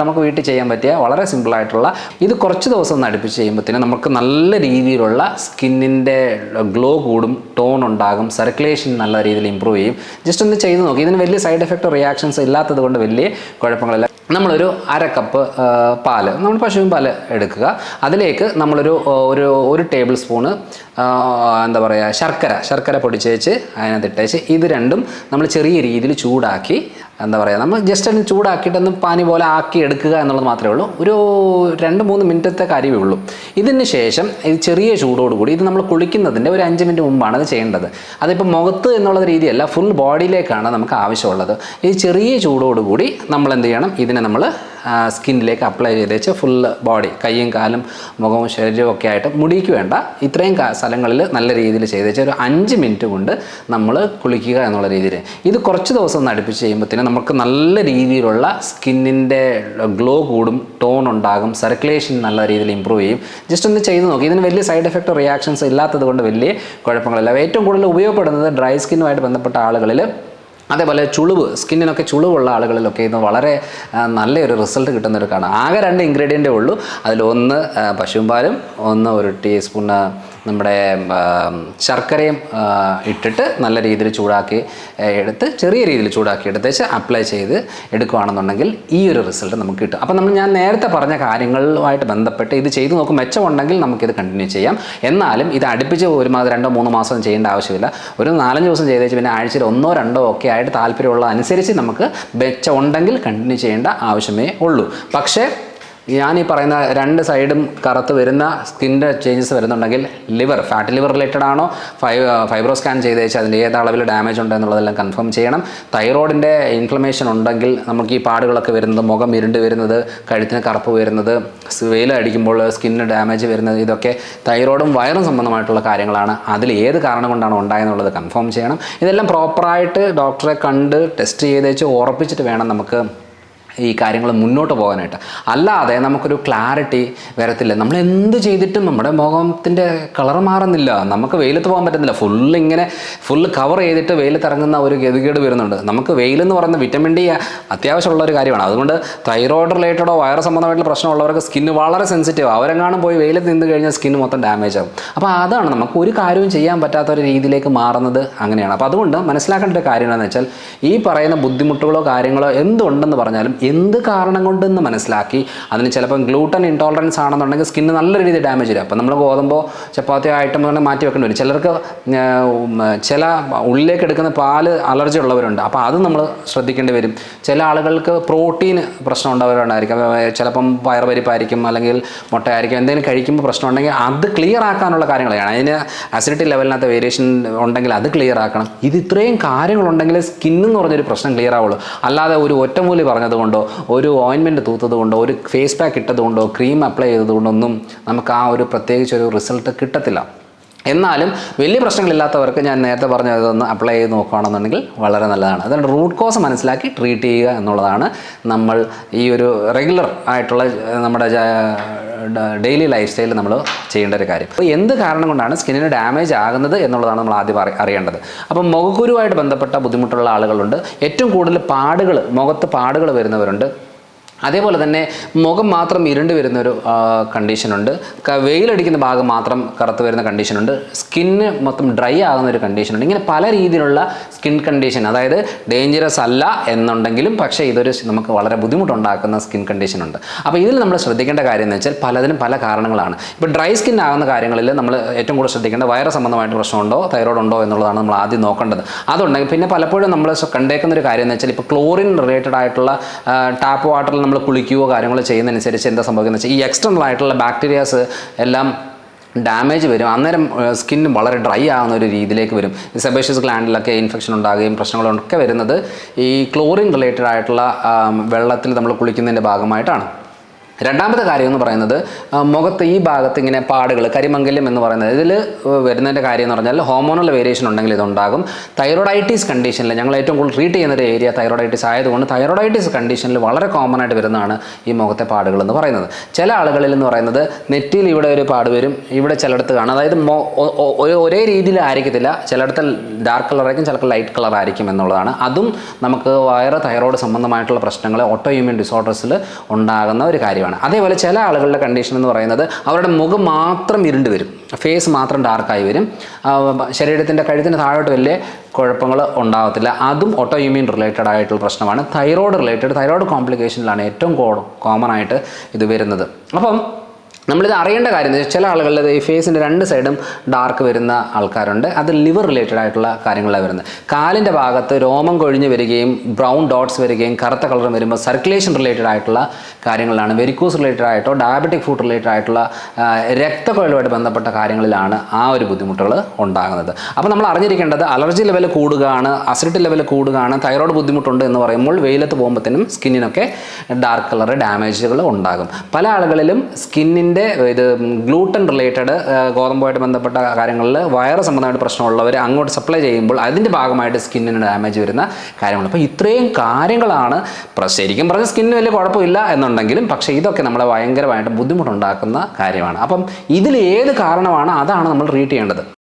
നമുക്ക് വീട്ടിൽ ചെയ്യാൻ പറ്റിയ വളരെ സിമ്പിളായിട്ടുള്ള ഇത് കുറച്ച് ദിവസം അടുപ്പിച്ച് ചെയ്യുമ്പോഴത്തേനും നമുക്ക് നല്ല രീതിയിലുള്ള സ്കിന്നിന്റെ ഗ്ലോ കൂടും ടോൺ ഉണ്ടാകും സർക്കുലേഷൻ നല്ല രീതിയിൽ ഇമ്പ്രൂവ് ചെയ്യും. ജസ്റ്റ് ഒന്ന് ചെയ്ത് നോക്കി. ഇതിന് വലിയ സൈഡ് എഫക്റ്റ് റിയാക്ഷൻസ് ഇല്ലാത്തത് കൊണ്ട് വലിയ കുഴപ്പങ്ങളില്ല. നമ്മളൊരു അര കപ്പ് പാൽ നമ്മൾ പശുവിൻ പാൽ എടുക്കുക. അതിലേക്ക് നമ്മളൊരു ഒരു ഒരു ടേബിൾ സ്പൂണ് എന്താ പറയുക ശർക്കര ശർക്കര പൊടിച്ചേച്ച് അതിനകത്ത് ഇട്ടേച്ച് ഇത് രണ്ടും നമ്മൾ ചെറിയ രീതിയിൽ ചൂടാക്കി എന്താ പറയുക നമ്മൾ ജസ്റ്റ് ഒന്ന് ചൂടാക്കിയിട്ടൊന്ന് പാനി പോലെ ആക്കി എടുക്കുക എന്നുള്ളത് മാത്രമേ ഉള്ളൂ. ഒരു രണ്ട് മൂന്ന് മിനിറ്റത്തെ കാര്യമേ ഉള്ളൂ. ഇതിന് ശേഷം ഇത് ചെറിയ ചൂടോടുകൂടി ഇത് നമ്മൾ കുളിക്കുന്നതിന്റെ ഒരു അഞ്ച് മിനിറ്റ് മുമ്പാണ് അത് ചെയ്യേണ്ടത്. അതിപ്പോൾ മുഖത്ത് എന്നുള്ള രീതിയല്ല ഫുൾ ബോഡിയിലേക്കാണ് നമുക്ക് ആവശ്യമുള്ളത്. ഈ ചെറിയ ചൂടോടുകൂടി നമ്മൾ എന്ത് ചെയ്യണം ഇതിനെ നമ്മൾ സ്കിന്നിലേക്ക് അപ്ലൈ ചെയ്ത് വെച്ച് ഫുൾ ബോഡി കൈയും കാലും മുഖവും ശരീരവും ഒക്കെ ആയിട്ട് മുടിക്ക് വേണ്ട ഇത്രയും സ്ഥലങ്ങളിൽ നല്ല രീതിയിൽ ചെയ്ത് വെച്ചാൽ ഒരു അഞ്ച് മിനിറ്റ് കൊണ്ട് നമ്മൾ കുളിക്കുക എന്നുള്ള രീതിയിൽ. ഇത് കുറച്ച് ദിവസം അടുപ്പിച്ച് ചെയ്യുമ്പോഴത്തേനും നമുക്ക് നല്ല രീതിയിലുള്ള സ്കിന്നിന്റെ ഗ്ലോ കൂടും ടോൺ ഉണ്ടാകും സർക്കുലേഷൻ നല്ല രീതിയിൽ ഇമ്പ്രൂവ് ചെയ്യും. ജസ്റ്റ് ഒന്ന് ചെയ്ത് നോക്കി. ഇതിന് വലിയ സൈഡ് എഫക്റ്റ് റിയാക്ഷൻസ് ഇല്ലാത്തത് കൊണ്ട് വലിയ കുഴപ്പങ്ങളില്ല. ഏറ്റവും കൂടുതൽ ഉപയോഗപ്പെടുന്നത് ഡ്രൈ സ്കിന്നുമായിട്ട് ബന്ധപ്പെട്ട ആളുകളിൽ അതേപോലെ ചുളിവ് സ്കിന്നിനൊക്കെ ചുളിവുള്ള ആളുകളിലൊക്കെ ഇത് വളരെ നല്ലൊരു റിസൾട്ട് കിട്ടുന്ന ഒരു കാണാം. ആകെ രണ്ട് ഇൻഗ്രീഡിയന്റേ ഉള്ളൂ. അതിലൊന്ന് പശുമ്പാലും ഒന്ന് ഒരു ടീസ്പൂൺ നമ്മുടെ ശർക്കരയും ഇട്ടിട്ട് നല്ല രീതിയിൽ ചൂടാക്കി എടുത്ത് ചെറിയ രീതിയിൽ ചൂടാക്കി എടുത്തേച്ച് അപ്ലൈ ചെയ്ത് എടുക്കുകയാണെന്നുണ്ടെങ്കിൽ ഈ ഒരു റിസൾട്ട് നമുക്ക് കിട്ടും. അപ്പോൾ നമ്മൾ ഞാൻ നേരത്തെ പറഞ്ഞ കാര്യങ്ങളുമായിട്ട് ബന്ധപ്പെട്ട് ഇത് ചെയ്ത് നോക്കും മെച്ചമുണ്ടെങ്കിൽ നമുക്കിത് കണ്ടിന്യൂ ചെയ്യാം. എന്നാലും ഇത് അടുപ്പിച്ച് ഒരു മാസം രണ്ടോ മൂന്നോ മാസം ചെയ്യേണ്ട ആവശ്യമില്ല. ഒരു നാലഞ്ച് ദിവസം ചെയ്തേച്ച് പിന്നെ ആഴ്ചയിൽ ഒന്നോ രണ്ടോ ഒക്കെ ആയിട്ട് താല്പര്യമുള്ള അനുസരിച്ച് നമുക്ക് മെച്ചമുണ്ടെങ്കിൽ കണ്ടിന്യൂ ചെയ്യേണ്ട ആവശ്യമേ ഉള്ളൂ. പക്ഷേ ഞാൻ ഈ പറയുന്ന രണ്ട് സൈഡും കറുത്ത് വരുന്ന സ്കിന്റെ ചേഞ്ചസ് വരുന്നുണ്ടെങ്കിൽ ലിവർ ഫാറ്റ് ലിവർ റിലേറ്റഡ് ആണോ? ഫൈ ഫൈബ്രോ സ്കാൻ ചെയ്ത് വെച്ചാൽ അതിന്റെ ഏത് അളവിൽ ഡാമേജ് ഉണ്ട് എന്നുള്ളതെല്ലാം കൺഫേം ചെയ്യണം. തൈറോയിഡിന്റെ ഇൻഫ്ലമേഷൻ ഉണ്ടെങ്കിൽ നമുക്ക് ഈ പാടുകളൊക്കെ വരുന്നത് മുഖം ഇരുണ്ട് വരുന്നത് കഴുത്തിന് കറുപ്പ് വരുന്നത് അടിക്കുമ്പോൾ സ്കിന്നിന് ഡാമേജ് വരുന്നത് ഇതൊക്കെ തൈറോയിഡും വയറും സംബന്ധമായിട്ടുള്ള കാര്യങ്ങളാണ്. അതിൽ ഏത് കാരണം കൊണ്ടാണ് ഉണ്ടായെന്നുള്ളത് കൺഫേം ചെയ്യണം. ഇതെല്ലാം പ്രോപ്പറായിട്ട് ഡോക്ടറെ കണ്ട് ടെസ്റ്റ് ചെയ്ത് വെച്ച് ഉറപ്പിച്ചിട്ട് വേണം നമുക്ക് ഈ കാര്യങ്ങൾ മുന്നോട്ട് പോകാനായിട്ട്. അല്ലാതെ നമുക്കൊരു ക്ലാരിറ്റി വരത്തില്ല. നമ്മൾ എന്ത് ചെയ്തിട്ടും നമ്മുടെ മുഖത്തിന്റെ കളർ മാറുന്നില്ല. നമുക്ക് വെയിലത്ത് പോകാൻ പറ്റുന്നില്ല. ഫുൾ ഇങ്ങനെ ഫുൾ കവർ ചെയ്തിട്ട് വെയിലത്ത് ഇറങ്ങുന്ന ഒരു ഗതികേട് വരുന്നുണ്ട്. നമുക്ക് വെയിലെന്ന് പറയുന്ന വിറ്റമിൻ ഡി അത്യാവശ്യമുള്ള ഒരു കാര്യമാണ്. അതുകൊണ്ട് തൈറോയിഡ് റിലേറ്റഡോ വയറ് സംബന്ധമായിട്ടുള്ള പ്രശ്നമുള്ളവർക്ക് സ്കിന്ന് വളരെ സെൻസിറ്റീവ് അവരെങ്ങാനും പോയി വെയിലത്ത് നിന്ന് കഴിഞ്ഞാൽ സ്കിന്ന് മൊത്തം ഡാമേജ് ആകും അപ്പോൾ അതാണ് നമുക്ക് ഒരു കാര്യവും ചെയ്യാൻ പറ്റാത്ത ഒരു രീതിയിലേക്ക് മാറുന്നത് അങ്ങനെയാണ്. അപ്പോൾ അതുകൊണ്ട് മനസ്സിലാക്കേണ്ട ഒരു കാര്യം എന്താണെന്ന് വെച്ചാൽ ഈ പറയുന്ന ബുദ്ധിമുട്ടുകളോ കാര്യങ്ങളോ എന്തുണ്ടെന്ന് പറഞ്ഞാലും എന്ത് കാരണം കൊണ്ടെന്ന് മനസ്സിലാക്കി. അതിന് ചിലപ്പം ഗ്ലൂട്ടൻ ഇൻടോളറൻസ് ആണെന്നുണ്ടെങ്കിൽ സ്കിന്ന് നല്ല രീതിയിൽ ഡാമേജ് വരും. അപ്പോൾ നമ്മൾ ഗോതമ്പോ ചപ്പാത്തി ഐറ്റം തന്നെ മാറ്റി വെക്കേണ്ടി വരും. ചിലർക്ക് ചില ഉള്ളിലേക്ക് എടുക്കുന്ന പാൽ അലർജി ഉള്ളവരുണ്ട്. അപ്പോൾ അത് നമ്മൾ ശ്രദ്ധിക്കേണ്ടി വരും. ചില ആളുകൾക്ക് പ്രോട്ടീൻ പ്രശ്നം ഉണ്ടാവുന്നവരുണ്ടായിരിക്കും അപ്പോൾ ചിലപ്പം വയറുപരിപ്പായിരിക്കും അല്ലെങ്കിൽ മുട്ടയായിരിക്കും. എന്തെങ്കിലും കഴിക്കുമ്പോൾ പ്രശ്നം ഉണ്ടെങ്കിൽ അത് ക്ലിയർ ആക്കാനുള്ള കാര്യങ്ങളാണ് അതിന് അസിഡിറ്റി ലെവലിനകത്ത് വേരിയേഷൻ ഉണ്ടെങ്കിൽ അത് ക്ലിയർ ആക്കണം. ഇത് ഇത്രയും കാര്യങ്ങളുണ്ടെങ്കിൽ സ്കിന്നെന്ന് പറഞ്ഞൊരു പ്രശ്നം ക്ലിയർ ആവുള്ളൂ. അല്ലാതെ ഒരു ഒറ്റമൂലി പറഞ്ഞതുകൊണ്ടോ ഒരു ഓയിൻമെന്റ് തൂത്തത് കൊണ്ടോ ഒരു ഫേസ് പാക്ക് ഇട്ടത് കൊണ്ടോ ക്രീം അപ്ലൈ ചെയ്തത് കൊണ്ടൊന്നും നമുക്ക് ആ ഒരു പ്രത്യേകിച്ച് ഒരു റിസൾട്ട് കിട്ടത്തില്ല. എന്നാലും വലിയ പ്രശ്നങ്ങളില്ലാത്തവർക്ക് ഞാൻ നേരത്തെ പറഞ്ഞ പറഞ്ഞതൊന്ന് അപ്ലൈ ചെയ്ത് നോക്കുകയാണെന്നുണ്ടെങ്കിൽ വളരെ നല്ലതാണ്. അതുകൊണ്ട് റൂട്ട് കോസ് മനസ്സിലാക്കി ട്രീറ്റ് ചെയ്യുക എന്നുള്ളതാണ് നമ്മൾ ഈ ഒരു റെഗുലർ ആയിട്ടുള്ള നമ്മുടെ ഡെയിലി ലൈഫ് സ്റ്റൈലിൽ നമ്മൾ ചെയ്യേണ്ട ഒരു കാര്യം. അപ്പോൾ എന്ത് കാരണം കൊണ്ടാണ് സ്കിന്നിന് ഡാമേജ് ആകുന്നത് എന്നുള്ളതാണ് നമ്മൾ ആദ്യം അറി- അറിയേണ്ടത്. അപ്പം മുഖക്കുരുവായിട്ട് ബന്ധപ്പെട്ട ബുദ്ധിമുട്ടുള്ള ആളുകളുണ്ട്. ഏറ്റവും കൂടുതൽ പാടുകൾ മുഖത്ത് പാടുകൾ വരുന്നവരുണ്ട്. അതേപോലെ തന്നെ മുഖം മാത്രം ഇരുണ്ട് വരുന്ന ഒരു കണ്ടീഷനുണ്ട്. വെയിലടിക്കുന്ന ഭാഗം മാത്രം കറുത്ത് വരുന്ന കണ്ടീഷനുണ്ട്. സ്കിന്ന് മൊത്തം ഡ്രൈ ആകുന്ന ഒരു കണ്ടീഷനുണ്ട്. ഇങ്ങനെ പല രീതിയിലുള്ള സ്കിൻ കണ്ടീഷൻ അതായത് ഡേഞ്ചറസ് അല്ല എന്നുണ്ടെങ്കിലും പക്ഷേ ഇതൊരു നമുക്ക് വളരെ ബുദ്ധിമുട്ടുണ്ടാക്കുന്ന സ്കിൻ കണ്ടീഷനുണ്ട്. അപ്പോൾ ഇതിൽ നമ്മൾ ശ്രദ്ധിക്കേണ്ട കാര്യം എന്ന് വെച്ചാൽ പലതിനും പല കാരണങ്ങളാണ്. ഇപ്പോൾ ഡ്രൈ സ്കിൻ ആകുന്ന കാര്യങ്ങളിൽ നമ്മൾ ഏറ്റവും കൂടുതൽ ശ്രദ്ധിക്കേണ്ട വയറ് സംബന്ധമായിട്ട് പ്രശ്നമുണ്ടോ തൈറോയ്ഡ് ഉണ്ടോ എന്നുള്ളതാണ് നമ്മൾ ആദ്യം നോക്കേണ്ടത്. അതുണ്ടെങ്കിൽ പിന്നെ പലപ്പോഴും നമ്മൾ കണ്ടേക്കുന്ന ഒരു കാര്യം എന്ന് വെച്ചാൽ ഇപ്പോൾ ക്ലോറിൻ റിലേറ്റഡ് ആയിട്ടുള്ള ടാപ്പ് വാട്ടറിൽ നമ്മൾ കുളിക്കുകയോ കാര്യങ്ങളോ ചെയ്യുന്നതനുസരിച്ച് എന്താ സംഭവിക്കുന്നത് വെച്ചാൽ ഈ എക്സ്റ്റേണൽ ആയിട്ടുള്ള ബാക്ടീരിയാസ് എല്ലാം ഡാമേജ് വരും. അന്നേരം സ്കിൻ വളരെ ഡ്രൈ ആകുന്ന ഒരു രീതിയിലേക്ക് വരും. സെബേഷ്യസ് ഗ്ലാൻഡിലൊക്കെ ഇൻഫെക്ഷൻ ഉണ്ടാകുകയും പ്രശ്നങ്ങളൊക്കെ വരുന്നത് ഈ ക്ലോറിൻ റിലേറ്റഡ് ആയിട്ടുള്ള വെള്ളത്തിൽ നമ്മൾ കുളിക്കുന്നതിന്റെ ഭാഗമായിട്ടാണ്. രണ്ടാമത്തെ കാര്യം എന്ന് പറയുന്നത് മുഖത്ത് ഈ ഭാഗത്ത് ഇങ്ങനെ പാടുകൾ കരിമംഗല്യം എന്ന് പറയുന്നത് ഇതിൽ വരുന്നതിന്റെ കാര്യം എന്ന് പറഞ്ഞാൽ ഹോമോണൽ വേരിയേഷൻ ഉണ്ടെങ്കിൽ ഇതുണ്ടാകും. തൈറോയിഡൈറ്റിസ് കണ്ടീഷനിൽ ഞങ്ങൾ ഏറ്റവും കൂടുതൽ ട്രീറ്റ് ചെയ്യുന്ന ഒരു ഏരിയ തൈറോയിഡൈറ്റിസ് ആയതുകൊണ്ട് തൈറോയിഡൈറ്റിസ് കണ്ടീഷനിൽ വളരെ കോമൺ ആയിട്ട് വരുന്നതാണ് ഈ മുഖത്തെ പാടുകൾ എന്ന് പറയുന്നത്. ചില ആളുകളിൽ എന്ന് പറയുന്നത് നെറ്റിയിൽ ഇവിടെ ഒരു പാട് വരും ഇവിടെ ചിലയിടത്ത് കാണും. അതായത് ഒരേ രീതിയിൽ ആയിരിക്കത്തില്ല ചിലയിടത്ത് ഡാർക്ക് കളറായിരിക്കും ചിലപ്പോൾ ലൈറ്റ് കളർ ആയിരിക്കും എന്നുള്ളതാണ്. അതും നമുക്ക് വയറ് തൈറോയ്ഡ് സംബന്ധമായിട്ടുള്ള പ്രശ്നങ്ങൾ ഓട്ടോ ഇമ്യൂൺ ഡിസോർഡേഴ്സിൽ ഉണ്ടാകുന്ന ഒരു കാര്യമാണ്. അതേപോലെ ചില ആളുകളുടെ കണ്ടീഷൻ എന്ന് പറയുന്നത് അവരുടെ മുഖം മാത്രം ഇരുണ്ട് വരും. ഫേസ് മാത്രം ഡാർക്കായി വരും. ശരീരത്തിന്റെ കഴുത്തിന് താഴോട്ട് വലിയ കുഴപ്പങ്ങൾ ഉണ്ടാകത്തില്ല അതും ഓട്ടോ ഇമ്യൂൺ റിലേറ്റഡ് ആയിട്ടുള്ള പ്രശ്നമാണ്. തൈറോയ്ഡ് റിലേറ്റഡ് തൈറോയ്ഡ് കോംപ്ലിക്കേഷനിലാണ് ഏറ്റവും കോമൺ ആയിട്ട് ഇത് വരുന്നത്. അപ്പം നമ്മളിത് അറിയേണ്ട കാര്യം ചില ആളുകളിൽ ഈ ഫേസിന്റെ രണ്ട് സൈഡും ഡാർക്ക് വരുന്ന ആൾക്കാരുണ്ട്. അത് ലിവർ റിലേറ്റഡ് ആയിട്ടുള്ള കാര്യങ്ങളാണ് വരുന്നത്. കാലിന്റെ ഭാഗത്ത് രോമം കൊഴിഞ്ഞ് വരികയും ബ്രൗൺ ഡോട്ട്സ് വരികയും കറുത്ത കളറും വരുമ്പോൾ സർക്കുലേഷൻ റിലേറ്റഡ് ആയിട്ടുള്ള കാര്യങ്ങളാണ്. വെരിക്കോസ് റിലേറ്റഡ് ആയിട്ടോ ഡയബറ്റിക് ഫുഡ് റിലേറ്റഡ് ആയിട്ടുള്ള രക്തക്കൊഴലുമായിട്ട് ബന്ധപ്പെട്ട കാര്യങ്ങളിലാണ് ആ ഒരു ബുദ്ധിമുട്ടുകൾ ഉണ്ടാകുന്നത്. അപ്പോൾ നമ്മൾ അറിഞ്ഞിരിക്കേണ്ടത് അലർജി ലെവൽ കൂടുകയാണ് അസിഡിറ്റി ലെവൽ കൂടുകയാണ് തൈറോയ്ഡ് ബുദ്ധിമുട്ടുണ്ട് എന്ന് പറയുമ്പോൾ വെയിലത്ത് പോകുമ്പോഴത്തേനും സ്കിന്നിനൊക്കെ ഡാർക്ക് കളർ ഡാമേജുകൾ ഉണ്ടാകും. പല ആളുകളിലും സ്കിന്നിന്റെ ഇത് ഗ്ലൂട്ടൻ റിലേറ്റഡ് ഗോതമ്പുമായിട്ട് ബന്ധപ്പെട്ട കാര്യങ്ങളിൽ വയറ് സംബന്ധമായിട്ട് പ്രശ്നമുള്ളവർ അങ്ങോട്ട് സപ്ലൈ ചെയ്യുമ്പോൾ അതിന്റെ ഭാഗമായിട്ട് സ്കിന്നിന് ഡാമേജ് വരുന്ന കാര്യങ്ങൾ അപ്പോൾ ഇത്രയും കാര്യങ്ങളാണ് ശരിക്കും പറഞ്ഞ സ്കിന്നിന് വലിയ കുഴപ്പമില്ല എന്നുണ്ടെങ്കിലും പക്ഷേ ഇതൊക്കെ നമ്മളെ ഭയങ്കരമായിട്ട് ബുദ്ധിമുട്ടുണ്ടാക്കുന്ന കാര്യമാണ്. അപ്പം ഇതിൽ ഏത് കാരണമാണ് അതാണ് നമ്മൾ ട്രീറ്റ് ചെയ്യേണ്ടത്.